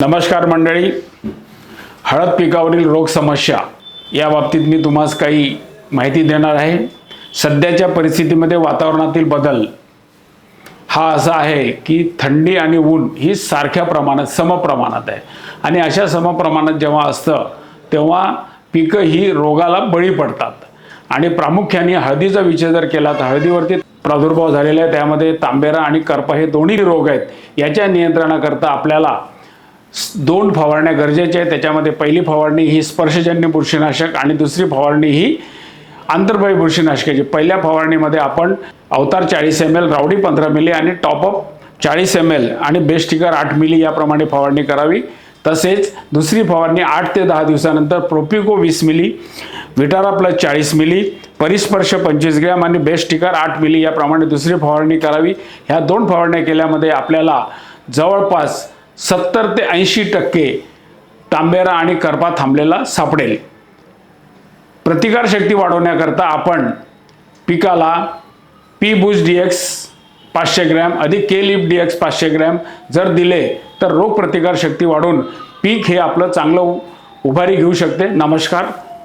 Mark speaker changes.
Speaker 1: नमस्कार मंडळी. हळद पिकावरील रोग समस्या या बाबतीत मी तुम्हाला काही माहिती देणार आहे. सध्याच्या परिस्थितीमध्ये वातावरणातील बदल हा असा आहे की थंडी आणि ऊन ही सारख्या प्रमाणात समप्रमाणात आहे. आणि अशा समप्रमाणात जेव्हा असतं तेव्हा पिकं ही रोगाला बळी पडतात. आणि प्रामुख्याने हळदीचा विषय जर केला तर हळदीवरती प्रादुर्भाव झालेला आहे. त्यामध्ये तांबेरा आणि करपा हे दोन्ही रोग आहेत. याच्या नियंत्रणाकरता आपल्याला दोन फवारण्या गरजेच्या आहेत. त्याच्यामध्ये पहिली फवारणी ही स्पर्शजन्य बुरशीनाशक आणि दुसरी फवारणी ही आंतरबाई बुरशीनाशकाची पहिल्या फवारणीमध्ये आपण अवतार चाळीस एम एल रावडी पंधरा मिली आणि टॉपअप चाळीस एम एल आणि बेस्टिकर आठ मिली याप्रमाणे फवारणी करावी. तसेच दुसरी फवारणी आठ ते दहा दिवसानंतर प्रोपिको वीस मिली विटारा प्लस चाळीस मिली परिस्पर्श पंचवीस ग्रॅम आणि बेस्टिकर आठ मिली याप्रमाणे दुसरी फवारणी करावी. ह्या दोन फवारण्या केल्यामध्ये आपल्याला जवळपास सत्तर ते ऐंशी टक्के तांबेरा आणि करपा थांबलेला सापडेल. प्रतिकारशक्ती वाढवण्याकरता आपण पिकाला पी बूस्ट डी एक्स पाचशे ग्रॅम अधिक के लिप डी एक्स पाचशे ग्रॅम जर दिले तर रोगप्रतिकारशक्ती वाढून पीक हे आपलं चांगलं उ- उभारी घेऊ शकते. नमस्कार.